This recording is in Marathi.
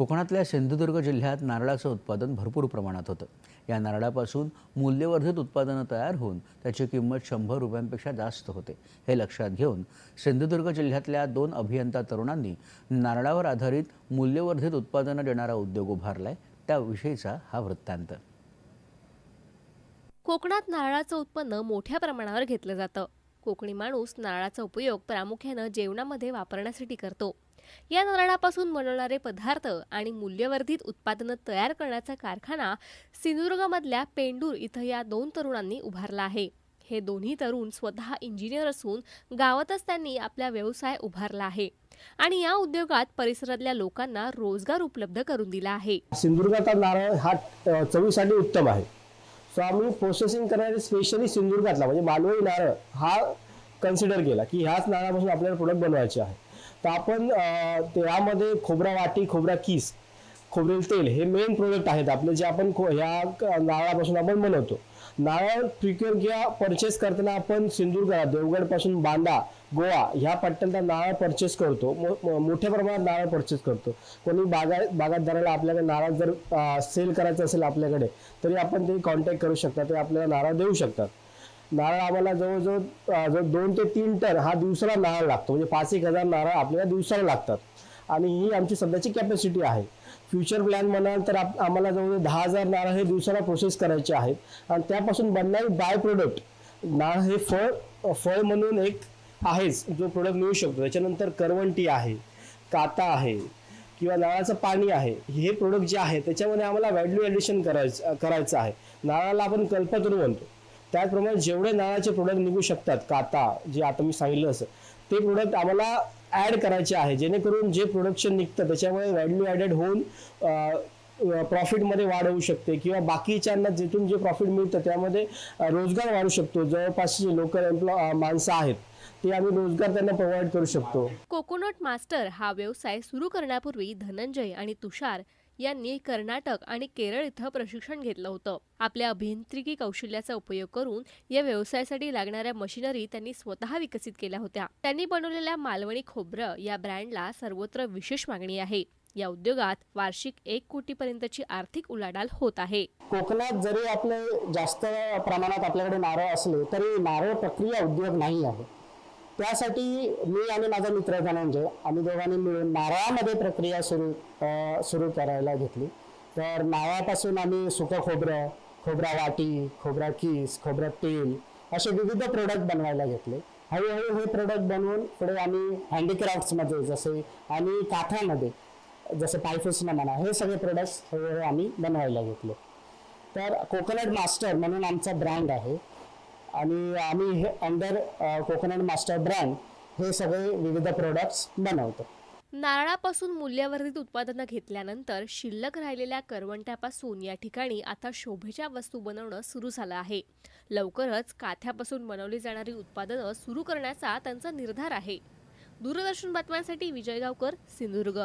कोकणातल्या सिंधुदुर्ग जिल्ह्यात नारळाचं उत्पादन भरपूर प्रमाणात होतं. या नारळापासून मूल्यवर्धित उत्पादनं तयार होऊन त्याची किंमत शंभर रुपयांपेक्षा जास्त होते. हे लक्षात घेऊन सिंधुदुर्ग जिल्ह्यातल्या दोन अभियंता तरुणांनी नारळावर आधारित मूल्यवर्धित उत्पादनं देणारा उद्योग उभारलाय त्याविषयीचा हा वृत्तांत. कोकणात नारळाचं उत्पन्न मोठ्या प्रमाणावर घेतलं जातं. कोकणी माणूस नारळाचा उपयोग प्रामुख्यानं जेवणामध्ये वापरण्यासाठी करतो. या नारळापासून बनवणारे पदार्थ आणि मूल्यवर्धित उत्पादनं तयार करण्याचा कारखाना सिंधुदुर्गमधल्या पेंडूर इथं या दोन तरुणांनी उभारला आहे. हे दोन्ही तरुण स्वतः इंजिनियर असून गावातच त्यांनी आपला व्यवसाय उभारला आहे आणि या उद्योगात परिसरातल्या लोकांना रोजगार उपलब्ध करून दिला आहे. सिंधुदुर्गाचा नारळ हा चवीसाठी उत्तम आहे. सो आम्ही प्रोसेसिंग करणारे स्पेशली सिंधुदुर्गातला म्हणजे मालवणी नारळ हा कन्सिडर केला की ह्याच नारळापासून आपल्याला प्रोडक्ट बनवायचे आहे. तर आपण त्यामध्ये खोबरा वाटी खोबरा किस खोबरेल तेल हे मेन प्रोडक्ट आहेत आपले जे आपण खो- ह्या क- नारळापासून आपण बनवतो. नारळ प्रिक्युअर किंवा परचेस करताना आपण सिंधुदुर्ग देवगडपासून बांदा गोवा ह्या पट्ट्यांचा नारळ परचेस करतो. मो- मो- मोठ्या प्रमाणात नारळ परचेस करतो. कोणी बागा बागायतदाराला आपल्याकडे नारळ जर सेल करायचं असेल आपल्याकडे तरी आपण ते कॉन्टॅक्ट करू शकता ते आपल्याला नारळ देऊ शकतात. नारळ आम्हाला जवळजवळ जवळ दोन ते तीन टन हा दिवसाला नारळ लागतो. म्हणजे पाच एक हजार नारळ आपल्याला दिवसाला लागतात. आणि ही आमची सध्याची कॅपॅसिटी आहे. फ्युचर प्लॅन म्हणाल तर आप- आम्हाला जवळजवळ दहा हजार नारळ हे दिवसाला प्रोसेस करायचे आहेत. आणि त्यापासून बनणारे बाय प्रोडक्ट नारळ हे फळ फळ म्हणून एक आहेच जो प्रोडक्ट मिळू शकतो. त्याच्यानंतर करवंटी आहे काता आहे किंवा नारळाचं पाणी आहे. हे प्रोडक्ट जे आहे त्याच्यामध्ये आम्हाला व्हॅल्यू ॲडिशन करायचं करायचं आहे. नारळाला आपण कल्पतरू म्हणतो. त्याचप्रमाणे जेवढे नारळाचे प्रोडक्ट निघू शकतात काता जे आता मी सांगितलं असं ते प्रोडक्ट आम्हाला ॲड करायचे आहे. जेणेकरून जे प्रोडक्शन निघतं त्याच्यामुळे व्हॅल्यू ॲडेड होऊन प्रॉफिटमध्ये वाढ होऊ शकते. किंवा बाकीच्यांना जिथून जे प्रॉफिट मिळतं त्यामध्ये रोजगार वाढू शकतो. जवळपास जे लोकल एम्प्लॉ माणसं आहेत ते आम्ही रोजगार त्यांना प्रोव्हाइड करू शकतो. कोकोनट मास्टर हा व्यवसाय सुरू करण्यापूर्वी धनंजय आणि तुषार यांनी कर्नाटक आणि केरळ इथं प्रशिक्षण घेतलं होतं. आपल्या अभियांत्रिकी कौशल्याचा उपयोग करून या व्यवसायासाठी लागणाऱ्या मशिनरी त्यांनी स्वतः विकसित केल्या होत्या. त्यांनी बनवलेल्या मालवणी खोबरं या ब्रँडला सर्वत्र विशेष मागणी आहे. या उद्योगात वार्षिक एक कोटीपर्यंतची आर्थिक उलाढाल होत आहे. कोकणात जरी आपले जास्त प्रमाणात आपल्याकडे नारळ असले तरी नारळ प्रक्रिया उद्योग नाही आहे. त्यासाठी मी आणि माझा मित्र धनंजय आम्ही दोघांनी मिळून नारळामध्ये प्रक्रिया सुरू सुरू करायला घेतली. तर नारळापासून आम्ही सुकं खोबरं खोबरा वाटी खोबरा किस खोबरं तेल असे विविध प्रोडक्ट बनवायला घेतले. हळूहळू हे प्रोडक्ट बनवून पुढे आम्ही हँडीक्राफ्ट्समध्ये जसे आणि काथ्यामध्ये जसे पायफुसनं म्हणा हे सगळे प्रोडक्ट्स हळूहळू आम्ही बनवायला घेतले. तर कोकोनट मास्टर म्हणून आमचा ब्रँड आहे. आणि आम्ही हे अंडर कोकोनट मास्टर ब्रँड हे सगळे विविध प्रोडक्ट्स बनवतो. नारळापासून मूल्यवर्धित उत्पादनं घेतल्यानंतर शिल्लक राहिलेल्या करवंट्यापासून या ठिकाणी आता शोभेच्या वस्तू बनवणं सुरू झालं आहे. लवकरच काथ्यापासून बनवली जाणारी उत्पादनं सुरू करण्याचा त्यांचा निर्धार आहे. दूरदर्शन बातम्यांसाठी विजय गावकर सिंधुदुर्ग.